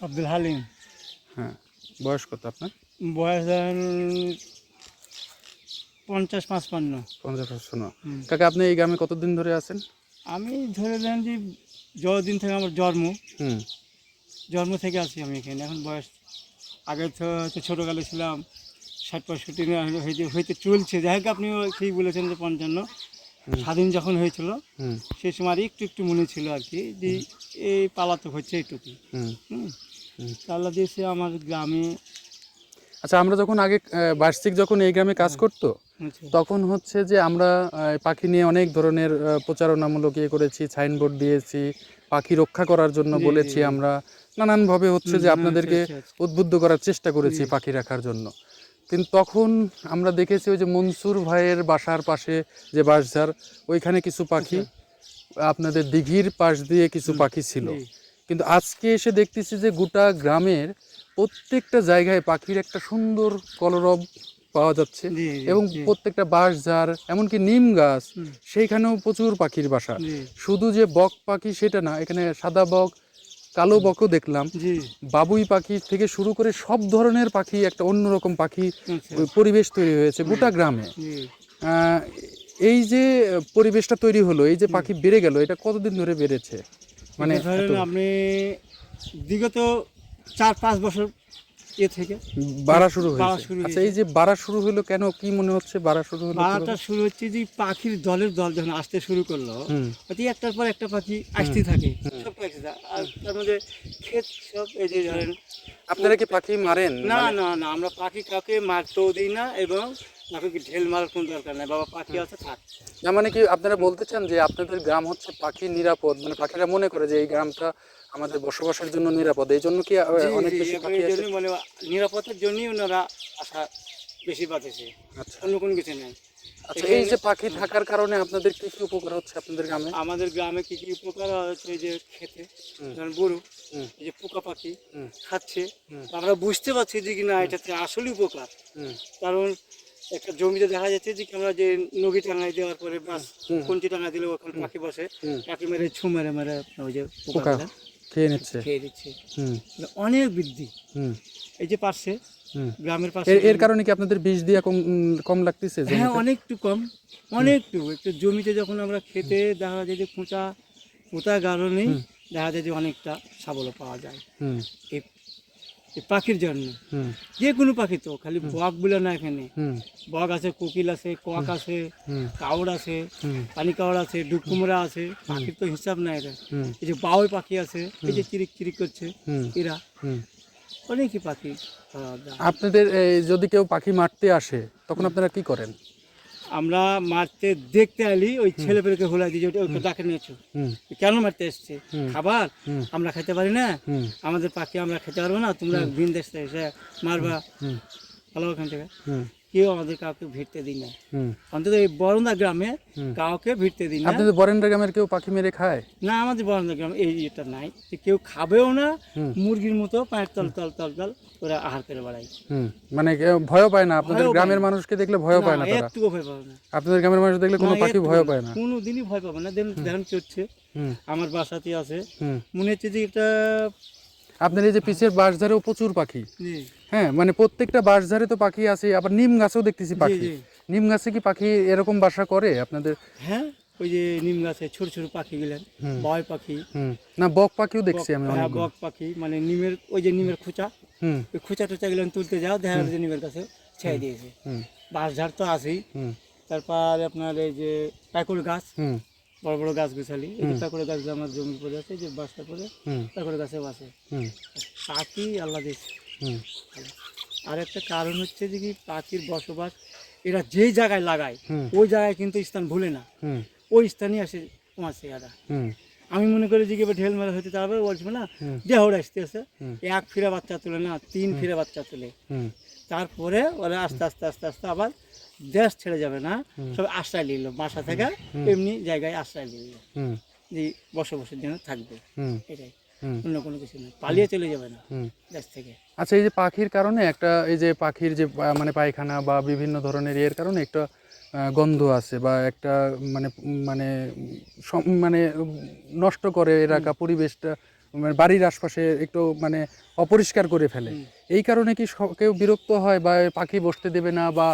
আব্দুল হালিম। হ্যাঁ বয়স কত আপনার? বয়স পঞ্চাশ পাঁচপান্ন। পঞ্চাশ শোনো হুম। কাকা আপনি এই গ্রামে কতদিন ধরে আছেন? আমি ধরে দেন যে যতদিন থেকে আমার জন্ম হুম। জন্ম থেকে আছি আমি এখানে। এখন বয়স আগে তো ছোটোকালে ছিলাম ষাট পঁয়ষট্টি হইতে হইতে চলছে। যাই হোক আপনি ঠিক বলেছেন যে পঞ্চান্ন। স্বাধীন যখন হয়েছিল সেই সময় আর একটু একটু মনে ছিল আর কি যে এই পালাতো হচ্ছে এইটুকু হুম। হুম হুম। তা আল্লাহ দিয়েছে আমার গ্রামে আচ্ছা আমরা যখন আগে বার্ষিক যখন এই গ্রামে কাজ করতো তখন হচ্ছে যে আমরা পাখি নিয়ে অনেক ধরনের প্রচারণামূলক ইয়ে করেছি সাইনবোর্ড দিয়েছি পাখি রক্ষা করার জন্য বলেছি। আমরা নানানভাবে হচ্ছে যে আপনাদেরকে আচ্ছা, আচ্ছা, আচ্ছা। উদ্বুদ্ধ করার চেষ্টা করেছি পাখি রাখার জন্য কিন্তু তখন আমরা দেখেছি ওই যে মনসুর ভাইয়ের বাসার পাশে যে বাঁশঝাড় ওইখানে কিছু পাখি আপনাদের দিঘির পাশ দিয়ে কিছু পাখি ছিল। কিন্তু আজকে এসে দেখতেছি যে গোটা গ্রামের প্রত্যেকটা জায়গায় পাখির একটা সুন্দর কলরব পাওয়া যাচ্ছে এবং প্রত্যেকটা বাঁশঝাড় এমনকি নিম গাছ সেইখানেও প্রচুর পাখির বাসা। শুধু যে বক পাখি সেটা না এখানে সাদা বক কালো বকও দেখলাম। বাবুই পাখি থেকে শুরু করে সব ধরনের পাখি একটা অন্যরকম পাখি আচ্ছা, পরিবেশ তৈরি হয়েছে গোটা গ্রামে। এই যে পরিবেশটা তৈরি হলো এই যে পাখি বেড়ে গেল এটা কতদিন ধরে বেড়েছে? মানে মানে ধরেন আপনি বিগত চার পাঁচ বছর এ থেকে বাড়া শুরু হয়েছে। আচ্ছা এই যে বাড়া শুরু হলো কেন? কি মনে হচ্ছে বাড়া শুরু হলো কীভাবে? শুরু হচ্ছে যে পাখির দলের দল যখন আসতে শুরু করল অতি একটার পর একটা পাখি আসতে থাকে। সব পাখি আর তার মধ্যে ক্ষেত সব এই যে ধরেন আপনারা কি পাখি মারেন? না মানে- না না আমরা পাখি কাউকে মারতেও দিই না এবং কাউকে ঢেল মারার কোনো দরকার নাই? বাবা পাখি আছে থাক। না মানে কি আপনারা বলতে চান যে আপনাদের গ্রাম হচ্ছে পাখি নিরাপদ? মানে পাখিরা মনে করে যে এই গ্রামটা আমাদের বসবাসের জন্য নিরাপদ। এই জন্য কি অনেক বেশি পাখি মানে নিরাপত্তার জন্যই ওনারা আশা বেশি বাঁচেছে আচ্ছা। অন্য কোনো কিছু নেই। আচ্ছা এই যে পাখি থাকার কারণে আপনাদের কি কি উপকার হচ্ছে আপনাদের গ্রামে? আমাদের গ্রামে কি কি উপকার হচ্ছে এই যে খেতে? হুম। ধরেন গরু হুম। এই যে পোকা পাখি হুম। খাচ্ছে। হুম। আমরা বুঝতে পারছি যে কিনা এটাতে আসলে উপকার। হুম। কারণ একটা জমিতে দেখা যাচ্ছে যে আমরা যে নগি টাঙাই দেওয়ার পরে বাস। কোনটি টাঙাই দিলে ওখানে পাখি বসে পাখি মেরে ছু মেরে মেরে ওই যে পোকা খেয়ে নিচ্ছে। খেয়ে দিচ্ছে। মানে অনেক বৃদ্ধি। হুম। এই যে পাশে গ্রামের পাশে এর কারণে কি আপনাদের বিষ দিয়ে কম কম লাগতেছে হ্যাঁ? অনেকটু কম অনেকটু। একটু জমিতে যখন আমরা খেতে দেখা যায় যে খোঁচা পোতার কারণেই। দেখা যায় যে অনেকটা সাবল পাওয়া যায়। এই পাখির জন্য। যে কোনো পাখি তো খালি বক বলে না এখানে। বক আছে কোকিল আছে কক আছে কাউড় আছে পানি কাউড় আছে ডুকুমরা আছে পাখির তো হিসাব নাই হুম। এই যে বাউই পাখি আছে এই যে চিরিক চিরিক করছে হুম। এরা। অনেকই পাখি আপনাদের যদি কেউ পাখি মারতে আসে তখন আপনারা কি করেন? আমরা মারতে দেখতে আলি ওই ছেলে পেলেকে হোলা দিয়ে ওটা ওকে ডাকে নিয়েছো। কেন মারতে এসছে? খাবার? আমরা খেতে পারি না? আমাদের পাখি আমরা খেতে পারব না তোমরা ভিন দেশ থেকে এসে মারবা। ভালো ওখান থেকে। কেউ আমাদের কাউকে ভিড়তে দিই না। অন্তত এই বরন্দা গ্রামে কাউকে ভিড়তে দিই না। আপনাদের বরেন্দ্র গ্রামের কেউ পাখি মেরে খায়? না আমাদের বরন্দা গ্রামে এই এটা নাই। কেউ খাবেও না মুরগির মতো পায়ের তল তল তল তল ওরা আহার করে বেড়ায়। মানে ভয়ও পায় না আপনাদের গ্রামের মানুষকে দেখলে ভয়ও পায় না তারা? একটুকু ভয় পাবে না। আপনাদের গ্রামের মানুষ দেখলে কোনো পাখি ভয়ও পায় না? কোনো দিনই ভয় পাবে না। দেখেন দেখেন চড়ছে আমার বাসাতে আছে। মনে হচ্ছে যে এটা আপনার এই যে পিছের বাঁশঝাড়েও প্রচুর পাখি। হ্যাঁ মানে প্রত্যেকটা বাঁশঝাড়ে তো পাখি আছে আবার নিম গাছেও দেখতেছি পাখি। নিম গাছে কি পাখি এরকম বাসা করে আপনাদের? হ্যাঁ ওই যে নিম গাছে ছোট ছোট পাখি গেলেন বয় পাখি। না বক পাখিও দেখছি আমি হ্যাঁ, অনেক বক পাখি মানে নিমের ওই যে নিমের খোঁচা ওই খোঁচা টোচা গেলেন তুলতে যাও দেখা যাচ্ছে নিমের কাছে ছেড়ে দিয়েছে। বাঁশ ঝাড় তো আছেই। তারপর আপনার এই যে প্যাকুর গাছ বড় বড় গাছ গোছালি এই প্যাকুর গাছ আমার জমি পড়ে আছে যে বাসটা পড়ে হুম। প্যাকুর গাছে বাসে পাখি আল্লাহ দিয়েছে। আর একটা কারণ হচ্ছে যে কি পাখির বসবাস এরা যেই জায়গায় লাগায় ওই জায়গায় কিন্তু স্থান ভুলে না। ওই স্থানে আসে কমাচ্ছে এরা আমি মনে করি যে ঢেল মেলা হতে তারপরে বলছিল না। দেহর আসতেছে হুম। এক ফিরে বাচ্চা তুলে না তিন ফিরে বাচ্চা তুলে। তারপরে ওরা আস্তে আস্তে আস্তে আস্তে আবার দেশ ছেড়ে যাবে না সব আশ্রয় নিল। বাসা থেকে এমনি জায়গায় আশ্রয় নিল। যে বসবাসের জন্য থাকবে। এটাই। অন্য কোনো কিছু না। পালিয়ে চলে যাবে না দেশ থেকে। আচ্ছা এই যে পাখির কারণে একটা এই যে পাখির যে মানে পায়খানা বা বিভিন্ন ধরনের এর কারণে একটা গন্ধ আছে বা একটা মানে মানে মানে নষ্ট করে এলাকা পরিবেশটা মানে বাড়ির আশপাশে একটু মানে অপরিষ্কার করে ফেলে। এই কারণে কি কেউ বিরক্ত হয় বা পাখি বসতে দেবে না বা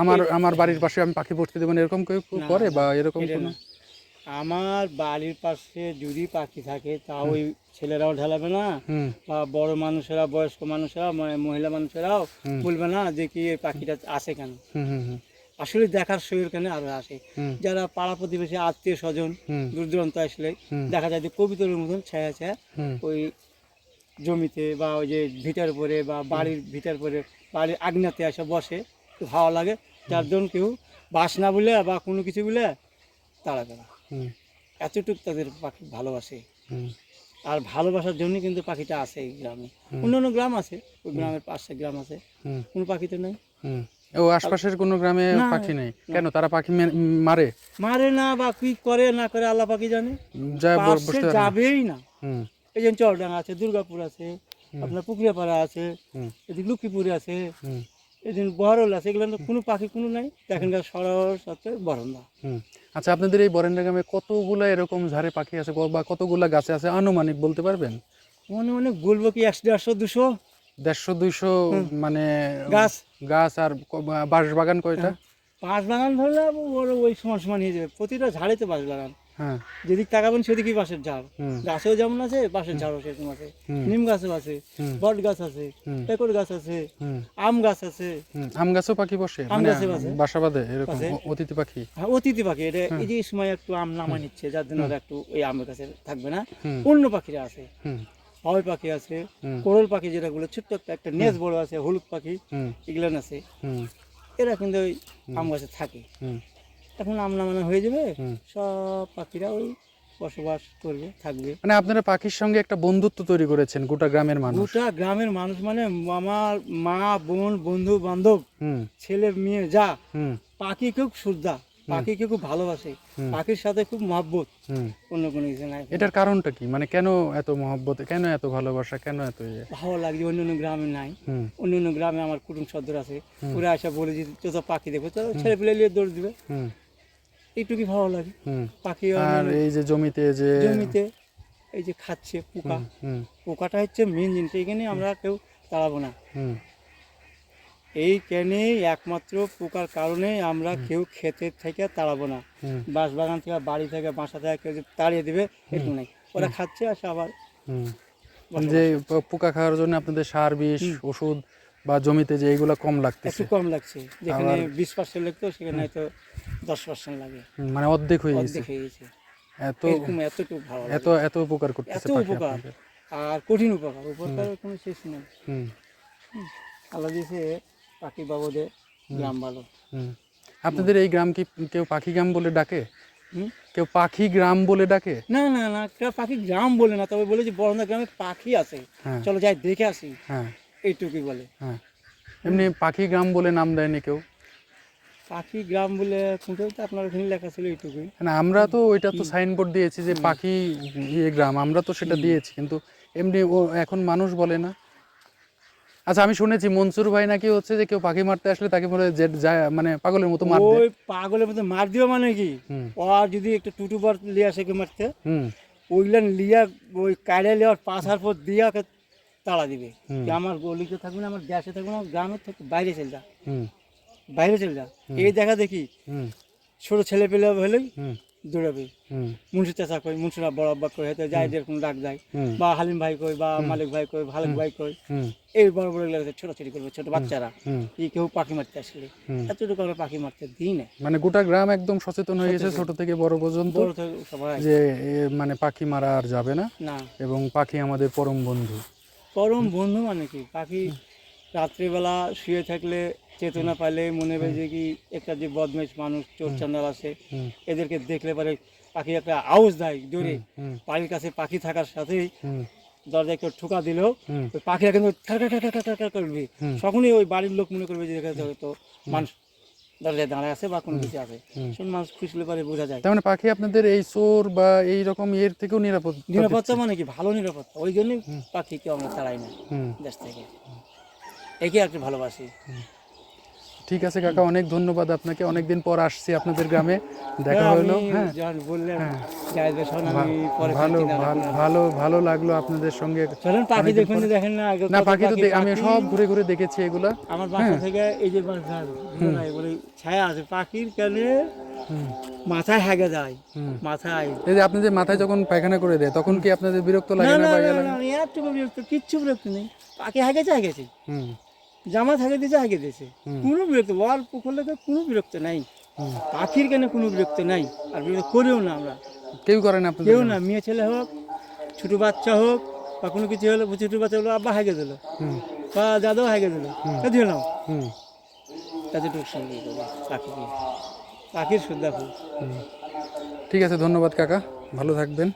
আমার আমার বাড়ির পাশে আমি পাখি বসতে দেবো না এরকম কেউ করে বা এরকম কোনো। আমার বাড়ির পাশে যদি পাখি থাকে তা ওই ছেলেরাও ঢালাবে না। হুম। বা বড় মানুষেরা বয়স্ক মানুষেরা মহিলা মানুষেরাও। বলবে না যে কি এই পাখিটা আসে কেন? আসলে দেখার শরীর কেন আরও আসে। যারা পাড়া প্রতিবেশী আত্মীয় স্বজন দূর দূরান্ত আসলে দেখা যায় যে কবিতরের মতন ছায়া ছায়া ওই জমিতে বা ওই যে ভিটার পরে বা বাড়ির ভিটার পরে বাড়ির আগনাতে এসে বসে ভালো লাগে। যার জন্য কেউ বাস না বলে বা কোনো কিছু বলে না হুম এতটুকু তাদের পাখি ভালোবাসে। আর ভালোবাসার জন্য কিন্তু পাখিটা আছে এই গ্রামে। হুম। অন্য অন্য গ্রাম আছে ওই গ্রামের পাশে গ্রাম আছে। কোনো পাখি তো নেই। ও আশপাশের কোনো গ্রামে পাখি নেই? কেন? তারা পাখি মারে? মারে না বা কি করে না করে আল্লাহ পাখি জানে। যাবেই না। এই যে চরডাঙ্গা আছে দুর্গাপুর আছে আপনার পুকুরিয়াপাড়া আছে এদিকে লক্ষ্মীপুরে আছে এদিন বহরল আছে এগুলো তো কোনো পাখি কোনো নাই। এখানকার সরস সাথে বরন্দা। আচ্ছা আপনাদের এই বরেন্দ্র গ্রামে কতগুলো এরকম ঝাড়ে পাখি আছে বা কতগুলো গাছে আছে? আনুমানিক বলতে পারবেন? মনে মনে বলব কি একশো দেড়শো দুশো? দেড়শো দুশো মানে গাছ। গাছ আর বাঁশ বাগান কয়টা? বাঁশ বাগান ধরলে ওই সমান সমান হয়ে যাবে। প্রতিটা ঝাড়েতে বাঁশ বাগান হ্যাঁ। যেদিক তাকাবেন সেদিকেই বাঁশের ঝাড়। গাছেও যেমন আছে বাঁশের ঝাড়ও সেরকম আছে। নিম গাছও আছে বট গাছ আছে পেকর গাছ আছে আম গাছ আছে। আম গাছও পাখি বসে আম মানে গাছে বাসা। বাঁধে এরকম অতিথি পাখি। হ্যাঁ অতিথি পাখি এটা এই যে সময় একটু আম নামা নিচ্ছে যার জন্য ওরা একটু ওই আমের কাছে থাকবে না। অন্য পাখিরা আছে। হাওয়াই পাখি আছে কোরল পাখি যেটা গুলো ছোট্ট একটা একটা নেজ বড় আছে হলুদ পাখি হুম। এগুলান আছে। এরা কিন্তু ওই আম গাছে থাকে। এখন নামানো হয়ে যাবে সব পাখিরা ওই বসবাস করবে থাকবে। মানে আপনারা পাখির সঙ্গে একটা বন্ধুত্ব তৈরি করেছেন গোটা গ্রামের মানুষ। গোটা গ্রামের মানুষ মানে আমার মা বোন বন্ধু বান্ধব ছেলে মেয়ে যা। পাখি খুব শ্রদ্ধা পাখিকে খুব ভালোবাসে পাখির সাথে খুব মহব্বত। অন্য কোনো কিছু নাই। এটার কারণটা কি? মানে কেন এত মহব্বত কেন এত ভালোবাসা কেন এত ইয়ে? ভালো লাগছে অন্য অন্য গ্রামে নাই। অন্য অন্য গ্রামে আমার কুটুম সদর আছে। ওরা আসা বলে যে তো পাখি দেখো চলো ছেলে পেলে নিয়ে দৌড় দিবে। এইটুকুই ভালো লাগে। পাখি আর এই যে জমিতে যে জমিতে এই যে খাচ্ছে পোকা। পোকাটা হচ্ছে মেন জিনিস। এখানে আমরা কেউ তাড়াবো না। এই কেনেই একমাত্র পোকার কারণে আমরা কেউ ক্ষেতের থেকে তাড়াবো না। বাঁশ বাগান থেকে বাড়ি থেকে বাসা থেকে কেউ তাড়িয়ে দেবে একটু নাই। ওরা খাচ্ছে আর সে আবার যে পোকা খাওয়ার জন্য আপনাদের সার বিষ ওষুধ বা জমিতে যে এইগুলা কম লাগতেছে। কম লাগছে। যেখানে বিশ পার্সেন্ট লাগতো সেখানে হয়তো দশ পার্সেন্ট লাগে। মানে অর্ধেক হয়ে গেছে। অর্ধেক হয়ে গেছে। এত এরকম এতটুকু ভালো এত এত উপকার করতেছে এত উপকার। আপনাদের। আর কঠিন উপকার। উপকারের কোনো শেষ নেই। আল্লাহ দিয়েছে পাখি বাবদে গ্রাম ভালো। আপনাদের এই গ্রাম কি কেউ পাখি গ্রাম বলে ডাকে? কেউ পাখি গ্রাম বলে ডাকে? না না না কেউ পাখি গ্রাম বলে না। তবে বলে যে বরন্দা গ্রামে পাখি আছে। হ্যাঁ। চলো যাই দেখে আসি। হ্যাঁ। এইটুকুই বলে। হ্যাঁ। এমনি পাখি গ্রাম বলে নাম দেয়নি কেউ? পাখি গ্রাম বলে তো আপনার ওখানে লেখা ছিল এইটুকুই। না আমরা তো ওইটা তো সাইনবোর্ড দিয়েছি যে পাখি ইয়ে গ্রাম আমরা তো সেটা দিয়েছি কিন্তু এমনি ও এখন মানুষ বলে না। আচ্ছা আমি শুনেছি মনসুর ভাই নাকি হচ্ছে যে কেউ পাখি মারতে আসলে তাকে বলে যে মানে পাগলের মতো মার ওই পাগলের মধ্যে মার দিও মানে কি? আর যদি একটু টুটু বার লিয়ে আসে মারতে ওইগুলান লিয়া ওই কায়রা লিয়ার পাশার পর দিয়া তাড়া দিবে। আমার গলিতে থাকবে না আমার গ্যাসে থাকবে না গ্রামের থেকে বাইরে চলে যা। বাইরে চলে যা। এই দেখা দেখি ছোট ছেলে পেলে হলেই দৌড়াবে। মুন্সি চাষা কই মুন্সিরা বড় আব্বা কই হয়তো যাই যেরকম ডাক যায়। বা হালিম ভাই কই বা মালিক ভাই কই ভালিক ভাই কই এই বড় বড়গুলো ছোটাছুটি করবে ছোট বাচ্চারা। কি কেউ পাখি মারতে আসলে। এতটুকু আমরা পাখি মারতে দিই না। মানে গোটা গ্রাম একদম সচেতন হয়ে গেছে ছোট থেকে বড় পর্যন্ত যে মানে পাখি মারা আর যাবে না। না। এবং পাখি আমাদের পরম বন্ধু। পরম বন্ধু মানে কি? পাখি রাত্রিবেলা শুয়ে থাকলে চেতনা পাইলে মনে হবে যে কি একটা যে বদমেশ মানুষ চোর চান্দাল আছে এদেরকে দেখলে পরে পাখি একটা আওয়াজ দেয় জোরে। বাড়ির কাছে পাখি থাকার সাথেই দরজায় কেউ ঠোকা ওই পাখিরা কিন্তু করবে। তখনই ওই বাড়ির লোক মনে করবে যে হয়তো মানুষ দরজায় দাঁড়ায় আছে বা কোনো কিছু আছে। সেই মানুষ খুশলে পরে বোঝা যায়। তার মানে পাখি আপনাদের এই চোর বা এই রকম ইয়ের থেকেও নিরাপদ নিরাপত্তা মানে কি? ভালো নিরাপত্তা। ওই জন্যই পাখিকে আমরা তাড়াই না দেশ থেকে। একে একটু ভালোবাসি। ঠিক আছে কাকা অনেক ধন্যবাদ আপনাকে। অনেকদিন পর আসছি আপনাদের গ্রামে। দেখা হ্যাঁ, হলো হ্যাঁ। পরে ভালো ভালো ভালো লাগল আপনাদের সঙ্গে। পাখি দেখুন দেখেন না না পাখি তো আমি সব ঘুরে ঘুরে দেখেছি এগুলা। আমার বাসা থেকে এই যে ছায়া আছে পাখির কানে মাথায় হাগে যায় মাথায়। এই যে আপনাদের মাথায় যখন পায়খানা করে দেয় তখন কি আপনাদের বিরক্ত লাগে না বিরক্ত কিচ্ছু বিরক্ত নেই। পাখি হাগেছে হাগেছে হুম। জামা থাকে দিয়েছে হাগে দিয়েছে কোনো বিরক্ত করলে তো কোনো বিরক্ত নাই। পাখির কেন কোনো বিরক্ত নাই আর বিরক্ত করেও না আমরা। কেউ করে না কেউ না মেয়ে ছেলে হোক ছোটো বাচ্চা হোক বা কোনো কিছু হলো ছোটো বাচ্চা হলো আব্বা হাগে দিল। বা দাদাও হাগে দিল। দিল হুম। এতটুকু সঙ্গে পাখিকে। পাখির ফুল হুম। ঠিক আছে ধন্যবাদ কাকা। ভালো থাকবেন।